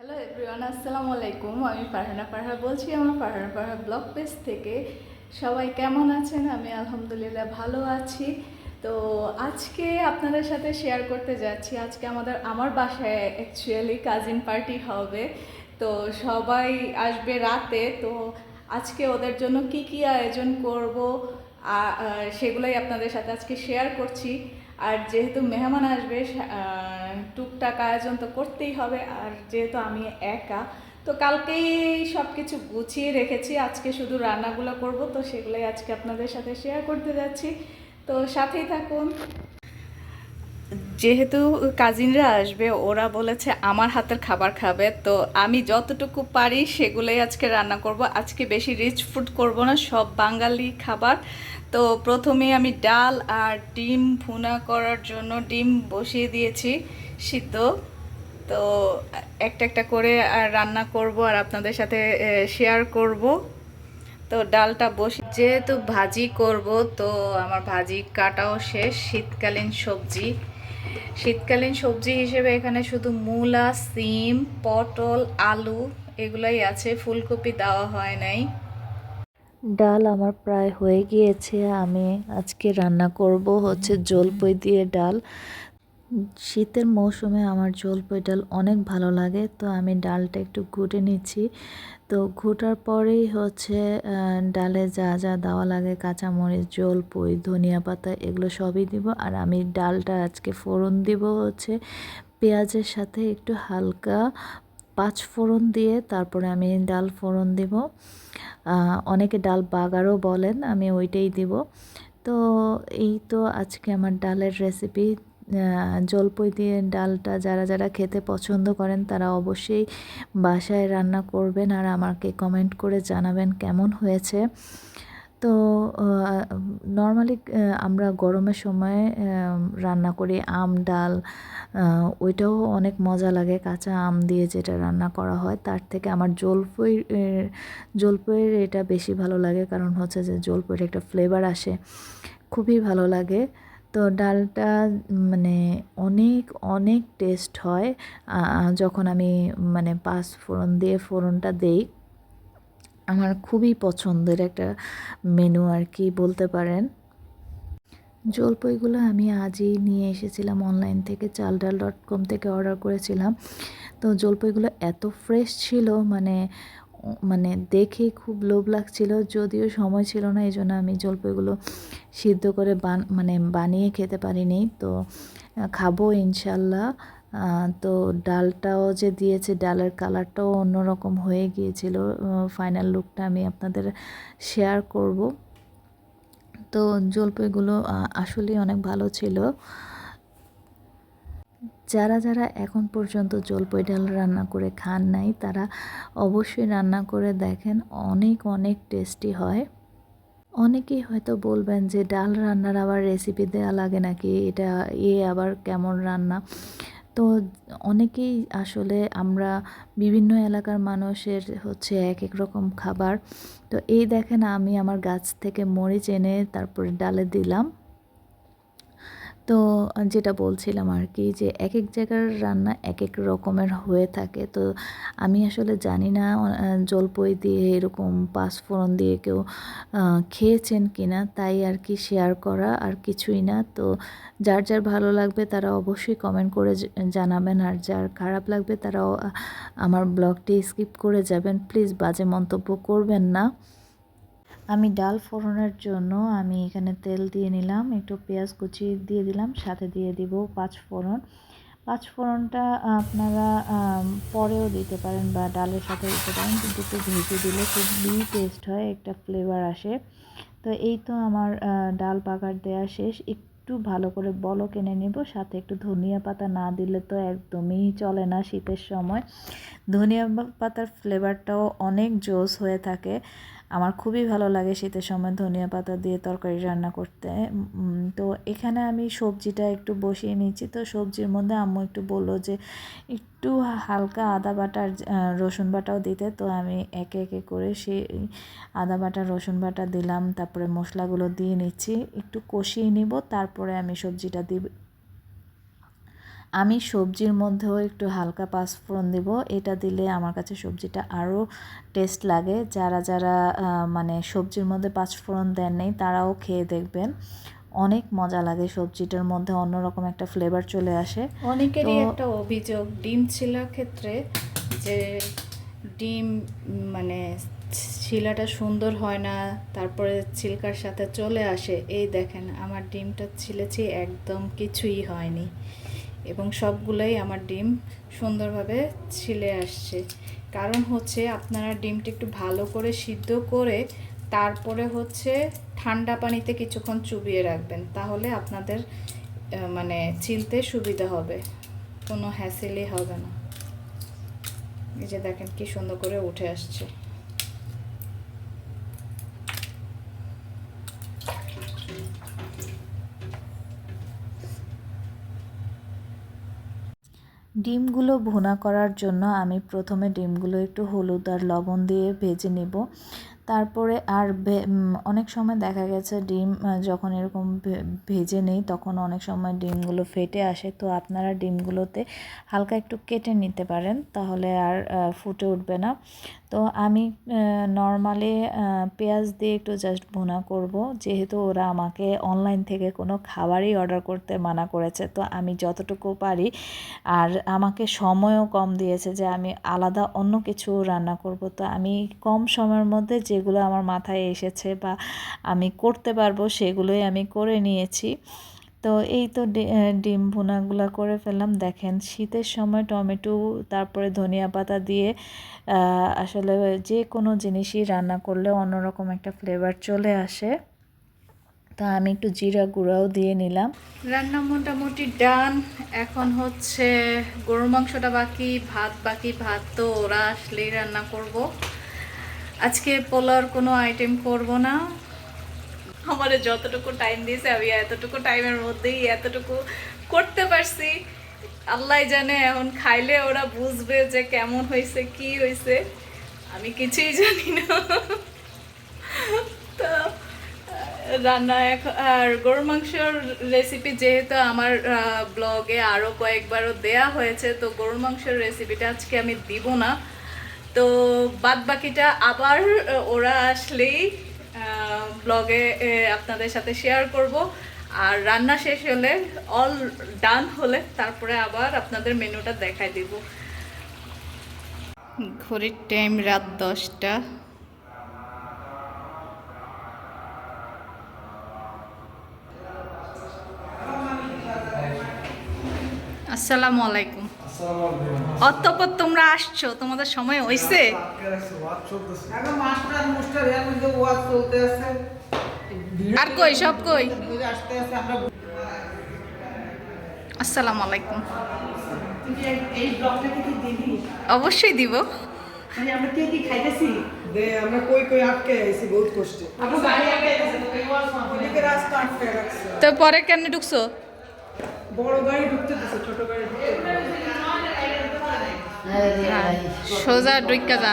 Hello everyone আসসালামু আলাইকুম আমি ফারহানা ফারহা বলছি, আমার ফারহানা ফারহা ব্লগ পেজ থেকে। সবাই কেমন আছেন? আমি আলহামদুলিল্লাহ ভালো আছি। তো আজকে আপনাদের সাথে শেয়ার করতে যাচ্ছি। আজকে আমাদের, আমার বাসায় অ্যাকচুয়ালি কাজিন পার্টি হবে। তো সবাই আসবে রাতে। তো আজকে ওদের জন্য কি কি আয়োজন করব সেগুলোই আপনাদের সাথে আজকে শেয়ার করছি। আর যেহেতু মেহমান আসবে টুকটাক আয়োজন তো করতেই হবে। আর যেহেতু আমি একা, তো কালকেই সব কিছু গুছিয়ে রেখেছি। আজকে শুধু রান্নাগুলো করব, তো সেগুলোই আজকে আপনাদের সাথে শেয়ার করতে যাচ্ছি। তো সাথেই থাকুন। যেহেতু কাজিনরা আসবে, ওরা বলেছে আমার হাতের খাবার খাবে, তো আমি যতটুকু পারি সেগুলোই আজকে রান্না করব। আজকে বেশি রিচ ফুড করব না, সব বাঙালি খাবার। তো প্রথমে আমি ডাল আর ডিম ভুনা করার জন্য ডিম বসিয়ে দিয়েছি সিদ্ধ। তো একটা একটা করে আর রান্না করব আর আপনাদের সাথে শেয়ার করব। তো ডালটা বসে যেহেতু ভাজি করব, তো আমার ভাজি কাটাও শেষ, শীতকালীন সবজি। শীতকালীন সবজি হিসেবে এখানে শুধু মূলা, সিম, পটল, আলু এগুলাই আছে, ফুলকপি দেওয়া হয় নাই। ডাল আমার প্রায় হয়ে গিয়েছে, আমি আজকে রান্না করব হচ্ছে জলপই দিয়ে ডাল। শীতের মৌসুমে আমার জলপই ডাল অনেক ভালো লাগে, তো আমি ডালটা একটু ঘুটে নিচ্ছি। তো ঘুটার পরেই হচ্ছে ডালে যা যা দেওয়া লাগে, কাঁচামরিচ জলপই ধনিয়া পাতা, এগুলো সবই দিব। আর আমি ডালটা আজকে ফোড়ন দিব হচ্ছে পেঁয়াজের সাথে একটু হালকা পাঁচ ফোড়ন দিয়ে তারপরে আমি ডাল ফোড়ন দিব। অনেকে ডাল বাগারও বলেন, আমি ওইটাই দিব। তো এই তো আজকে আমার ডালের রেসিপি জলপই দিয়ে ডালটা যারা যারা খেতে পছন্দ করেন তারা অবশ্যই বাসায় রান্না করবেন আর আমাকে কমেন্ট করে জানাবেন কেমন হয়েছে। তো নর্মালি আমরা গরমের সময় রান্না করি আম, ডাল ওইটাও অনেক মজা লাগে কাঁচা আম দিয়ে যেটা রান্না করা হয়। তার থেকে আমার জলপই জলপইয়ের এটা বেশি ভালো লাগে কারণ হচ্ছে যে জলপইয়ের একটা ফ্লেভার আসে, খুবই ভালো লাগে। তো ডালটা মানে অনেক অনেক টেস্ট হয়। যখন আমি মানে পাঁচ ফোড়ন দিয়ে ফোড়নটা দেই, আমার খুবই পছন্দের একটা মেনু আর কি বলতে পারেন। জলপইগুলো আমি আজই নিয়ে এসেছিলাম অনলাইন থেকে চাল ডাল ডট কম থেকে অর্ডার করেছিলাম। তো জলপইগুলো এত ফ্রেশ ছিল মানে মানে দেখে খুব লোভ লাগছিল, যদিও সময় ছিল না এই জন্য আমি জলপাইগুলো সিদ্ধ করে বান মানে বানিয়ে খেতে পারিনি। তো খাব ইনশাল্লাহ। তো ডালটাও যে দিয়েছে, ডালের কালারটাও অন্যরকম হয়ে গিয়েছিল। ফাইনাল লুকটা আমি আপনাদের শেয়ার করব। তো জলপাইগুলো আসলেই অনেক ভালো ছিল। যারা যারা এখন পর্যন্ত জলপাই ডাল রান্না করে খান নাই, তারা অবশ্যই রান্না করে দেখেন, অনেক অনেক টেস্টি হয়। অনেকেই হয়তো বলবেন যে ডাল রান্নার আবার রেসিপি দেওয়া লাগে নাকি? এটা এ আবার কেমন রান্না? তো অনেকেই আসলে আমরা বিভিন্ন এলাকার মানুষের হচ্ছে এক এক রকম খাবার। তো এই দেখেন আমি আমার গাছ থেকে মরিচ এনে তারপরে ডালে দিলাম। তো যেটা বলছিলাম আর কি যে এক এক জায়গার রান্না এক এক রকমের হয়ে থাকে। তো আমি আসলে জানি না জলপই দিয়ে এরকম পাঁচফোড়ন দিয়ে কেউ খেয়েছেন কিনা, তাই আর কি শেয়ার করা আর কিছুই না। তো যার যার ভালো লাগবে তারা অবশ্যই কমেন্ট করে জানাবেন আর যার খারাপ লাগবে তারাও আমার ব্লগটি স্কিপ করে যাবেন। প্লিজ বাজে মন্তব্য করবেন না। আমি ডাল ফোড়নের জন্য আমি এখানে তেল দিয়ে নিলাম, একটু পেঁয়াজ কুচি দিয়ে দিলাম, সাথে দিয়ে দিব পাঁচ ফোড়ন। পাঁচ ফোড়নটা আপনারা পরেও দিতে পারেন বা ডালের সাথে দিতে পারেন, কিন্তু একটু ভেজে দিলে খুবই টেস্ট হয়, একটা ফ্লেভার আসে। তো এই তো আমার ডাল পাকার দেওয়া শেষ। একটু ভালো করে বলো এনে নেব, সাথে একটু ধনিয়া পাতা না দিলে তো একদমই চলে না শীতের সময়। ধনিয়া পাতার ফ্লেভারটাও অনেক জোস হয়ে থাকে। আমার খুবই ভালো লাগে শীতের সময় ধনিয়া পাতা দিয়ে তরকারি রান্না করতে। তো এখানে আমি সবজিটা একটু বসিয়ে নিচ্ছি। তো সবজির মধ্যে আম্মু একটু বলল যে, একটু হালকা আদা বাটা রসুন বাটাও দিতে। তো আমি একে একে করে সেই আদা বাটা রসুন বাটা দিলাম। তারপরে মশলাগুলো দিয়ে নিচ্ছি। একটু কষিয়ে নিব। তারপরে আমি সবজিটা দিব আমি সবজির মধ্যেও একটু হালকা পাঁচফোড়ন দেব। এটা দিলে আমার কাছে সবজিটা আরও টেস্ট লাগে। যারা যারা মানে সবজির মধ্যে পাঁচফোড়ন দেন নেই তারাও খেয়ে দেখবেন। অনেক মজা লাগে সবজিটার মধ্যে অন্যরকম একটা ফ্লেভার চলে আসে। অনেকেরই একটা অভিযোগ ডিম ছিলার ক্ষেত্রে যে ডিম মানে ছিলাটা সুন্দর হয় না তারপরে ছিলকার সাথে চলে আসে। এই দেখেন আমার ডিমটা ছিলেছি একদম কিছুই হয়নি। এবং সবগুলোই আমার ডিম সুন্দরভাবে ছিলে আসছে। কারণ হচ্ছে আপনারা ডিমটা একটু ভালো করে সিদ্ধ করে তারপরে হচ্ছে ঠান্ডা পানিতে কিছুক্ষণ চুবিয়ে রাখবেন। তাহলে আপনাদের মানে চিলতে সুবিধা হবে। কোনো হ্যাসেলই হবে না। এই যে দেখেন কি সুন্দর করে উঠে আসছে। ডিমগুলো ভুনা করার জন্য আমি প্রথমে ডিমগুলো একটু হলুদ আর লবণ দিয়ে ভেজে নেব। তারপরে আর অনেক সময় দেখা গেছে ডিম যখন এরকম ভেজে নেই তখন অনেক সময় ডিমগুলো ফেটে আসে। তো আপনারা ডিমগুলোতে হালকা একটু কেটে নিতে পারেন, তাহলে আর ফুটে উঠবে না। তো আমি নর্মালি পেঁয়াজ দিয়ে একটু জাস্ট ভুনা করব। যেহেতু ওরা আমাকে অনলাইন থেকে কোনো খাবারই অর্ডার করতে মানা করেছে, তো আমি যতটুকু পারি আর আমাকে সময়ও কম দিয়েছে যে আমি আলাদা অন্য কিছু রান্না করব। তো আমি কম সময়ের মধ্যে যেগুলো আমার মাথায় এসেছে বা আমি করতে পারব সেগুলোই আমি করে নিয়েছি। তো এই তো ডিম ভুনাগুলো করে ফেললাম। দেখেন শীতের সময় টমেটো, তারপরে ধনিয়া পাতা দিয়ে আসলে যে কোনো জিনিসই রান্না করলে অন্যরকম একটা ফ্লেভার চলে আসে। তা আমি একটু জিরা গুঁড়াও দিয়ে নিলাম। রান্না মোটামুটি ডান। এখন হচ্ছে গরুর মাংসটা বাকি, ভাত বাকি, ভাত তো ওরা আসলেই রান্না করব। আজকে পোলাওর কোনো আইটেম করব না। আমার যতটুকু টাইম দিয়েছে, আমি এতটুকু টাইমের মধ্যেই এতটুকু করতে পারছি। আল্লাহ জানে এখন খাইলে ওরা বুঝবে যে কেমন হয়েছে, কি হয়েছে। আমি কিছুই জানি না। তো, রান্না এখন আর গরুর মাংসর রেসিপি যেহেতু আমার ব্লগে আরও কয়েকবারও দেয়া হয়েছে, তো গরুর মাংসের রেসিপিটা আজকে আমি দিব না। তো বাদ বাকিটা আবার ওরা আসলেই ব্লগে আপনাদের সাথে শেয়ার করব। আর রান্না শেষ হলে অল ডান হলে তারপরে আবার আপনাদের মেনুটা দেখাই দিব। ঘড়ির টাইম রাত দশটা। আসসালামু আলাইকুম। অতপর তোমরা আসছো তোমাদের সময় আছে। আর কই সব কই? আসসালামু আলাইকুম। অবশ্যই দিব। মানে তো পরে কেন ঢুকছো? বড় গাড়ি ঢুকতে ছোট গাড়ি সোজা ডুইকা যা।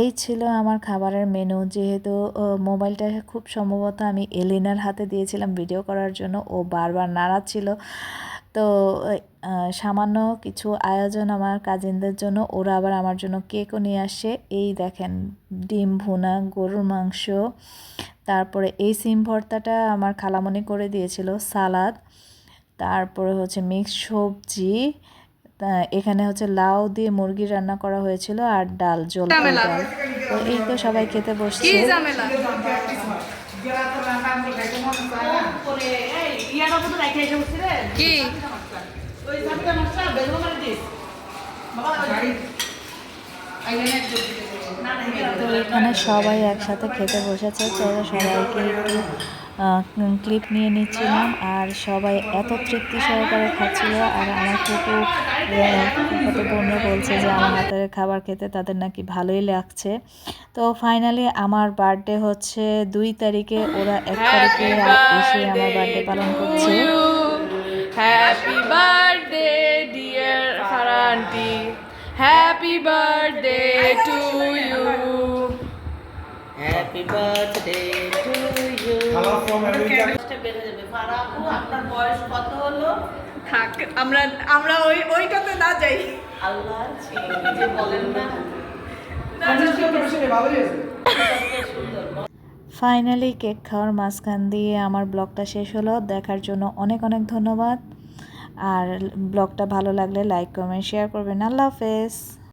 এই ছিল আমার খাবারের মেনু যেহেতু মোবাইলটা খুব সম্ভবত আমি এলিনার হাতে দিয়েছিলাম ভিডিও করার জন্য, ও বারবার নাড়াচ্ছিল। তো সামান্য কিছু আয়োজন আমার কাজিনদের জন্য, ওরা আবার আমার জন্য কেকও নিয়ে আসে। এই দেখেন, ডিম ভুনা, গরুর মাংস, তারপরে এই সিম ভর্তাটা আমার খালামনি করে দিয়েছিল, সালাদ, তারপরে হচ্ছে মিক্স সবজি এখানে হচ্ছে লাউ দিয়ে মুরগি রান্না করা হয়েছিল আর ডাল জল। ডাল। তো এই তো সবাই খেতে বসছে। কি এখানে সবাই একসাথে খেতে বসেছে তো সবাইকে একটু ক্লিপ নিয়ে নিচ্ছিলাম আর সবাই এত তৃপ্তি সহকারে খাচ্ছিল আর আমার কুকু কত বোন বলছে যে আমার হাতের খাবার খেতে তাদের নাকি ভালোই লাগছে। তো ফাইনালি আমার বার্থডে হচ্ছে দুই তারিখে ওরা এক তারিখে এসে আমার বার্থডে পালন করছে। Happy birthday dear ফারান্টি happy birthday to you happy birthday আপনার বয়স কত হলো? থাক আমরা আমরা ওই ওইটাতে না যাই। আল্লাহ যে বলেন না। আর্টিস্টকে তো বেশি ভালো হয়েছে সুন্দর ফাইনালি কেক খাওয়ার মাঝখান দিয়ে আমার ব্লগটা শেষ হলো। দেখার জন্য অনেক অনেক ধন্যবাদ। আর ব্লগটা ভালো লাগলে লাইক কমেন্ট শেয়ার করবেন। আল্লাহ হাফেজ।